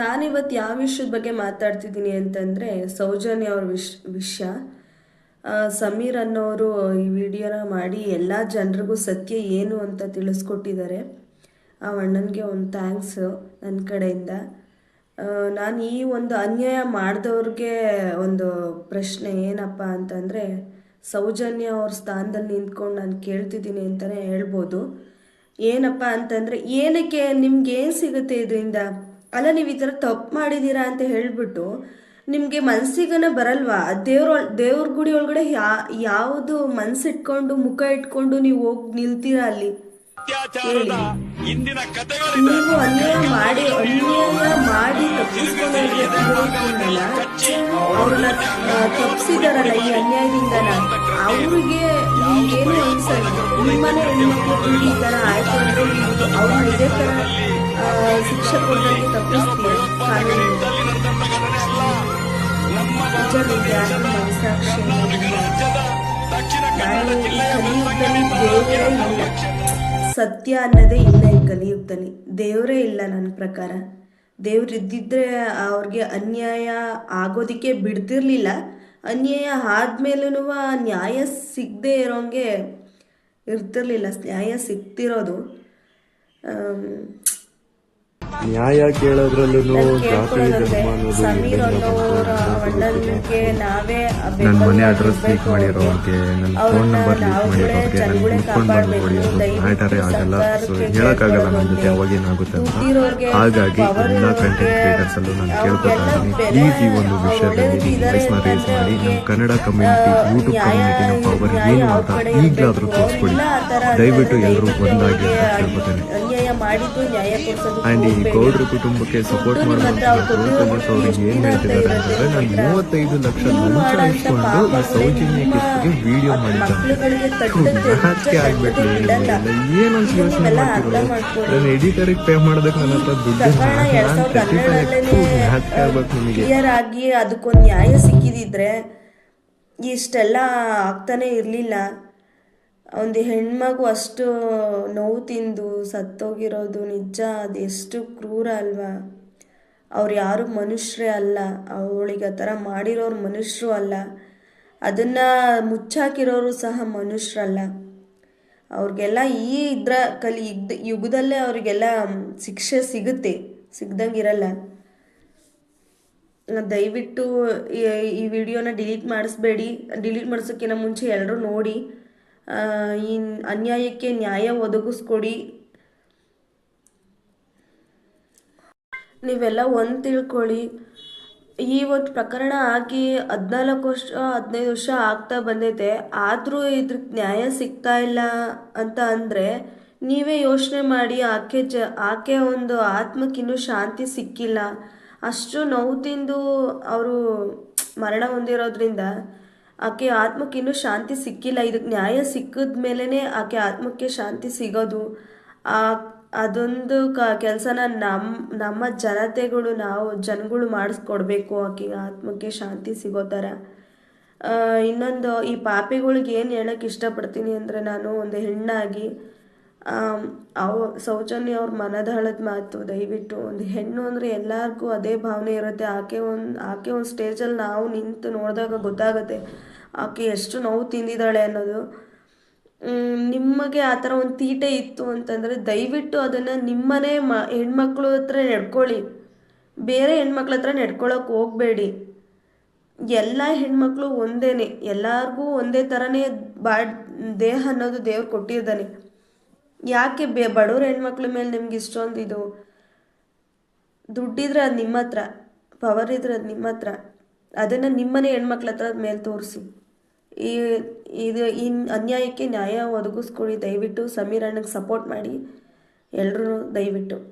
ನಾನಿವತ್ತು ಯಾವ ವಿಷಯದ ಬಗ್ಗೆ ಮಾತಾಡ್ತಿದ್ದೀನಿ ಅಂತಂದರೆ ಸೌಜನ್ಯ ಅವ್ರ ವಿಷ್, ವಿಷಯ. ಸಮೀರ್ ಅನ್ನೋರು ಈ ವಿಡಿಯೋನ ಮಾಡಿ ಎಲ್ಲ ಜನರಿಗೂ ಸತ್ಯ ಏನು ಅಂತ ತಿಳಿಸ್ಕೊಟ್ಟಿದ್ದಾರೆ. ಆ ಅಣ್ಣನಿಗೆ ಒಂದು ಥ್ಯಾಂಕ್ಸ್ ನನ್ನ ಕಡೆಯಿಂದ. ನಾನು ಈ ಒಂದು ಅನ್ಯಾಯ ಮಾಡಿದವ್ರಿಗೆ ಒಂದು ಪ್ರಶ್ನೆ ಏನಪ್ಪ ಅಂತಂದರೆ, ಸೌಜನ್ಯ ಅವ್ರ ಸ್ಥಾನದಲ್ಲಿ ನಿಂತ್ಕೊಂಡು ನಾನು ಕೇಳ್ತಿದ್ದೀನಿ ಅಂತಲೇ ಹೇಳ್ಬೋದು. ಏನಪ್ಪ ಅಂತಂದರೆ, ಏನಕ್ಕೆ ನಿಮ್ಗೆ ಏನು ಸಿಗುತ್ತೆ ಇದರಿಂದ? ಅಲ್ಲ ನೀವು ಈ ಥರ ತಪ್ಪು ಮಾಡಿದ್ದೀರಾ ಅಂತ ಹೇಳ್ಬಿಟ್ಟು ನಿಮಗೆ ಮನ್ಸಿಗನ ಬರಲ್ವಾ? ದೇವ್ರ ದೇವ್ರ ಗುಡಿ ಒಳಗಡೆ ಯಾ ಯಾವುದು ಮನ್ಸಿಟ್ಕೊಂಡು ಮುಖ ಇಟ್ಕೊಂಡು ನೀವು ಹೋಗಿ ನಿಲ್ತೀರಾ ಅಲ್ಲಿ? ನೀವು ಅನ್ಯಾಯ ಮಾಡಿ ಅನ್ಯಾಯ ಮಾಡಿ ತಪ್ಪಿಸ್ಕೊಂಡವ್ರಿಗೆ ಅವ್ರನ್ನ ತಪ್ಪಿಸಿದಾರಲ್ಲ ಈ ಅನ್ಯಾಯದಿಂದನ? ಅವ್ರಿಗೆ ಏನು ಅನ್ಸಲ್ಲ. ನಿಮ್ಮನೆ ಹೆಣ್ಮಕ್ಳು ಈ ತರ ಆಯ್ತು ಅಂದ್ರೆ ಅವ್ರನ್ನ ಇದೇ ಆ, ಶಿಕ್ಷೆ ಕೊಡೋದಕ್ಕೆ ತಪ್ಪಿಸ್ತೀಯ ನಿಜ ವಿದ್ಯಾರ್ಥಿ ಮನಸಾಕ್ಷಿ ದೇವರೇ ಇಲ್ಲ. ಸತ್ಯ ಅನ್ನೋದೇ ಇಲ್ಲ ಈ ಕಲಿಯುಗದಲ್ಲಿ ದೇವರೇ ಇಲ್ಲ ನನ್ನ ಪ್ರಕಾರ. ದೇವ್ರು ಇದ್ದಿದ್ರೆ ಅವ್ರಿಗೆ ಅನ್ಯಾಯ ಆಗೋದಕ್ಕೆ ಬಿಡ್ತಿರ್ಲಿಲ್ಲ. ಅನ್ಯಾಯ ಆದ್ಮೇಲೂ ನ್ಯಾಯ ಸಿಗದೆ ಇರೋಂಗೆ ಇರ್ತಿರ್ಲಿಲ್ಲ. ನ್ಯಾಯ ಸಿಗ್ತಿರೋದು. ನ್ಯಾಯ ಕೇಳೋದ್ರಲ್ಲೂ ಜಾತಿ ಧರ್ಮ ಅನ್ನೋದು ನಾವೇ ನನ್ನ ಮನೆ ಅಡ್ರೆಸ್ ಲೀಕ್ ಮಾಡಿರೋರಿಗೆ ನನ್ನ ಫೋನ್ ನಂಬರ್ ಲೀಕ್ ಮಾಡಿರೋರಿಗೆ ನನ್ನ ಹುಡ್ಕೊಂಡು ಬಂದು ಹೊಡೆಯೋದು ಮ್ಯಾಟರೇ ಆಗಲ್ಲ. ಸೊ ಹೇಳಕ್ಕಾಗಲ್ಲ ನನ್ನ ಜೊತೆ ಅವಾಗೇನಾಗುತ್ತೆ ಅಂತ. ಹಾಗಾಗಿ ಎಲ್ಲ ಕಂಟೆಂಟ್ ಕ್ರಿಯೇಟರ್ಸ್ ಅಲ್ಲೂ ನಾನು ಕೇಳ್ಕೊತಾ ಇದ್ದೀನಿ. ಪ್ಲೀಸ್ ಈ ಒಂದು ವಿಷಯದಲ್ಲಿ ನೀವು ವಾಯ್ಸ್ನ ರೇಸ್ ಮಾಡಿ. ನಮ್ಮ ಕನ್ನಡ ಕಮ್ಯುನಿಟಿ ಯೂಟ್ಯೂಬ್ ಕಮ್ಯುನಿಟಿನ ಪವರ್ ಏನು ಅಂತ ಈಗಲಾದ್ರೂ ತೋರಿಸ್ಕೊಡಿ ದಯವಿಟ್ಟು ಎಲ್ಲರೂ ಒಂದಾಗಿ ಅಂತ ಕೇಳ್ಕೊತೇನೆ. ಆ್ಯಂಡ್ ಈ ಗೌಡ್ರ ಕುಟುಂಬಕ್ಕೆ ಸಪೋರ್ಟ್ ಮಾಡುವಂತ ಗೌತಮಸ್ ಅವ್ರಿಗೆ ಏನ್ ಹೇಳ್ತಿದ್ದಾರೆ ಅಂತಂದ್ರೆ ನಾನು ಮೂವತ್ತೈದು ಲಕ್ಷ ಲಂಚ ಇಟ್ಕೊಂಡು ಈ ಸೌಜನ್ಯ ಕೇಸ್ಗೆ ವಿಡಿಯೋ ಮಾಡಿದ್ದಾನೆ ಯೋಚನೆ ಮಾಡ್ತಿರೋದು. ನಾನು ಎಡಿಟರಿಗೆ ಪೇ ಮಾಡೋದಕ್ಕೆ ನನ್ನ ಹತ್ರ ದುಡ್ಡು ಆಗ್ಬೇಕು ನಿಮಗೆ. ಆಗಿ ಅದಕ್ಕೊಂದು ನ್ಯಾಯ ಸಿಕ್ಕಿದಿದ್ರೆ ಇಷ್ಟೆಲ್ಲ ಆಗ್ತಾನೆ ಇರಲಿಲ್ಲ. ಒಂದು ಹೆಣ್ಮಗು ಅಷ್ಟು ನೋವು ತಿಂದು ಸತ್ತೋಗಿರೋದು ನಿಜ, ಅದು ಅದೆಷ್ಟು ಕ್ರೂರ ಅಲ್ವಾ? ಅವ್ರು ಯಾರು ಮನುಷ್ಯರೇ ಅಲ್ಲ, ಅವಳಿಗೆ ಆ ಥರ ಮಾಡಿರೋರು ಮನುಷ್ಯರು ಅಲ್ಲ. ಅದನ್ನು ಮುಚ್ಚಾಕಿರೋರು ಸಹ ಮನುಷ್ಯರಲ್ಲ. ಅವ್ರಿಗೆಲ್ಲ ಈ ಇದ್ರ ಕಲಿ ಯುಗ್ದ, ಯುಗದಲ್ಲೇ ಅವರಿಗೆಲ್ಲ ಶಿಕ್ಷೆ ಸಿಗುತ್ತೆ ಸಿಗ್ದಂಗಿರಲ್ಲ ದಯವಿಟ್ಟು ಈ- ವಿಡಿಯೋನ ಡಿಲೀಟ್ ಮಾಡಿಸ್ಬೇಡಿ. ಡಿಲೀಟ್ ಮಾಡಿಸೋಕ್ಕಿಂತ ಮುಂಚೆ ಎಲ್ಲರೂ ನೋಡಿ. ಈ ಅನ್ಯಾಯಕ್ಕೆ ನ್ಯಾಯ ಒದಗಿಸ್ಕೊಡಿ. ನೀವೆಲ್ಲ ಒಂದು ತಿಳ್ಕೊಳ್ಳಿ. ಈ ಒಂದು ಪ್ರಕರಣ ಆಗಿ ಹದಿನಾಲ್ಕು ವರ್ಷ, ಹದಿನೈದು ವರ್ಷ ಆಗ್ತಾ ಬಂದೈತೆ ಆದರೂ ಇದ್ರ ನ್ಯಾಯ ಸಿಗ್ತಾ ಇಲ್ಲ ಅಂತ ಅಂದರೆ ನೀವೇ ಯೋಚನೆ ಮಾಡಿ ಆಕೆ ಜ, ಆಕೆ ಒಂದು ಆತ್ಮಕ್ಕಿನ್ನೂ ಶಾಂತಿ ಸಿಕ್ಕಿಲ್ಲ. ಅಷ್ಟು ನೋವು ತಿಂದು ಅವರು ಮರಣ ಹೊಂದಿರೋದ್ರಿಂದ ಆಕೆ ಆತ್ಮಕ್ಕೆ ಇನ್ನೂ ಶಾಂತಿ ಸಿಕ್ಕಿಲ್ಲ. ಇದಕ್ಕೆ ನ್ಯಾಯ ಸಿಕ್ಕಿದ ಮೇಲೇ ಆಕೆ ಆತ್ಮಕ್ಕೆ ಶಾಂತಿ ಸಿಗೋದು. ಆ, ಅದೊಂದು ಕ, ಕೆಲಸನ ನಮ್ಮ ನಮ್ಮ ಜನತೆಗಳು ನಾವು, ಜನಗಳು ಮಾಡಿಸ್ಕೊಡ್ಬೇಕು ಆಕೆಗೆ ಆತ್ಮಕ್ಕೆ ಶಾಂತಿ ಸಿಗೋ ಥರ. ಇನ್ನೊಂದು ಈ ಪಾಪಿಗಳಿಗೆ ಏನು ಹೇಳೋಕ್ಕೆ ಇಷ್ಟಪಡ್ತೀನಿ ಅಂದರೆ ನಾನು ಒಂದು ಹೆಣ್ಣಾಗಿ ಅವ ಸೌಜನ್ಯ ಅವ್ರ ಮನದಾಳದ ಮಾತು, ದಯವಿಟ್ಟು ಒಂದು ಹೆಣ್ಣು ಅಂದರೆ ಎಲ್ಲರಿಗೂ ಅದೇ ಭಾವನೆ ಇರುತ್ತೆ. ಆಕೆ ಒಂದು ಆಕೆ ಒಂದು ಸ್ಟೇಜಲ್ಲಿ ನಾವು ನಿಂತು ನೋಡಿದಾಗ ಗೊತ್ತಾಗುತ್ತೆ ಆಕೆ ಎಷ್ಟು ನೋವು ತಿಂದಿದ್ದಾಳೆ ಅನ್ನೋದು. ನಿಮಗೆ ಆ ಥರ ಒಂದು ತೀಟೆ ಇತ್ತು ಅಂತಂದರೆ ದಯವಿಟ್ಟು ಅದನ್ನು ನಿಮ್ಮನೇ ಮ, ಹೆಣ್ಮಕ್ಳ ಹತ್ರ ನಡ್ಕೊಳ್ಳಿ. ಬೇರೆ ಹೆಣ್ಮಕ್ಳ ಹತ್ರ ನಡ್ಕೊಳಕ್ಕೆ ಹೋಗಬೇಡಿ. ಎಲ್ಲ ಹೆಣ್ಮಕ್ಳು ಒಂದೇ ಎಲ್ಲರಿಗೂ ಒಂದೇ ಥರನೇ ಬಾ ದೇಹ ಅನ್ನೋದು ದೇವ್ರು ಕೊಟ್ಟಿದ್ದಾನೆ. ಯಾಕೆ ಬೇ, ಬಡವ್ರ ಹೆಣ್ಮಕ್ಳ ಮೇಲೆ ನಿಮ್ಗೆ ಇಷ್ಟೊಂದು ಇದು? ದುಡ್ಡಿದ್ರೆ ಅದು ನಿಮ್ಮ ಹತ್ರ ಪವರ್ ಇದ್ರೆ ಅದು ನಿಮ್ಮ ಹತ್ರ. ಅದನ್ನು ನಿಮ್ಮನೆ ಹೆಣ್ಮಕ್ಳ ಹತ್ರ ಮೇಲೆ ತೋರಿಸಿ. ಈ, ಇದು ಈ ಅನ್ಯಾಯಕ್ಕೆ ನ್ಯಾಯ ಒದಗಿಸ್ಕೊಡಿ. ದಯವಿಟ್ಟು ಸಮೀರ್ ಅಣ್ಣಗೆ ಸಪೋರ್ಟ್ ಮಾಡಿ. ಎಲ್ಲರೂ ದಯವಿಟ್ಟು.